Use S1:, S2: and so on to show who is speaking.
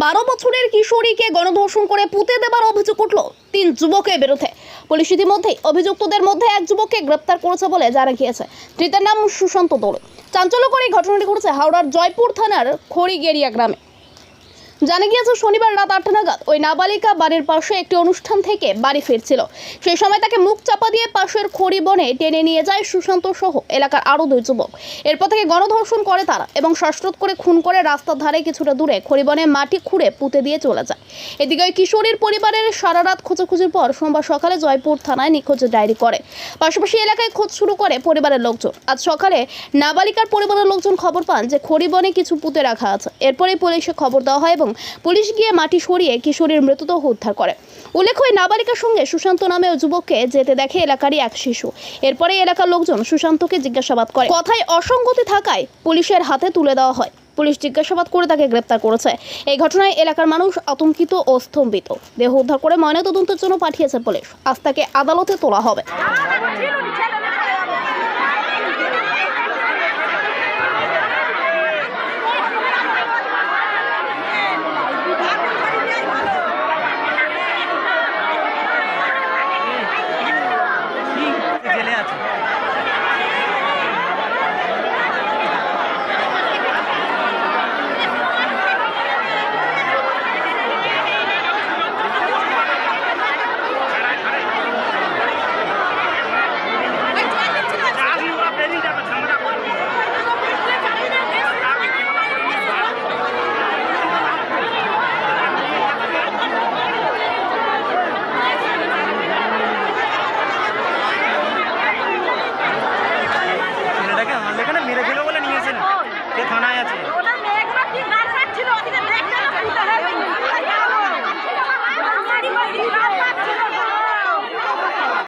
S1: বারো বছরের কিশোরীকে গণধর্ষণ করে পুঁতে দেবার অভিযোগ উঠল তিন যুবকের বিরুদ্ধে। পুলিশ ইতিমধ্যেই অভিযুক্তদের মধ্যে এক যুবককে গ্রেপ্তার করেছে বলে জানা গিয়েছে। ধৃতের নাম সুশান্ত দোল। চাঞ্চল্যকর এই ঘটনাটি ঘটেছে হাওড়ার জয়পুর থানার খড়িগেরিয়া গ্রামে। জানা গিয়েছে, শনিবার রাত আটটা নাগাদ ওই নাবালিকা বাড়ির পাশে একটি অনুষ্ঠান থেকে বাড়ি ফিরছিল। সেই সময় তাকে মুখ চাপা দিয়ে পাশের খড়ি বনে টেনে নিয়ে যায় সুশান্ত সহ এলাকার আরও দুই যুবক। এরপর থেকে গণধর্ষণ করে তারা এবং শ্বাসরোধ করে খুন করে রাস্তার ধারে কিছুটা দূরে খড়িবনে মাটি খুঁড়ে পুঁতে দিয়ে চলে যায়। এদিকে ওই কিশোরীর পরিবারের সারা রাত খোঁজাখুঁজির পর সোমবার সকালে জয়পুর থানায় নিখোঁজ ডায়েরি করে। পাশাপাশি এলাকায় খোঁজ শুরু করে পরিবারের লোকজন। আজ সকালে নাবালিকার পরিবারের লোকজন খবর পান যে খড়িবনে কিছু পুঁতে রাখা আছে। এরপরেই পুলিশে খবর দেওয়া হয় এবং পুলিশ গিয়ে মাটি সরিয়ে কিশোরীর মৃতদেহ উদ্ধার করে। উল্লেখ্য নাবালিকার সঙ্গে সুশান্ত নামে যুবককে যেতে দেখে এলাকারই এক শিশু। এরপরে এলাকার লোকজন সুশান্তকে জিজ্ঞাসাবাদ করে। কথায় অসঙ্গতি থাকায় পুলিশের হাতে তুলে দেওয়া হয়। পুলিশ জিজ্ঞাসাবাদ করে তাকে গ্রেপ্তার করেছে। এই ঘটনায় এলাকার মানুষ আতঙ্কিত ও স্তম্ভিত। দেহ উদ্ধার করে ময়নাতদন্তের জন্য পাঠিয়েছে পুলিশ। আজ তাকে আদালতে তোলা হবে।
S2: আছে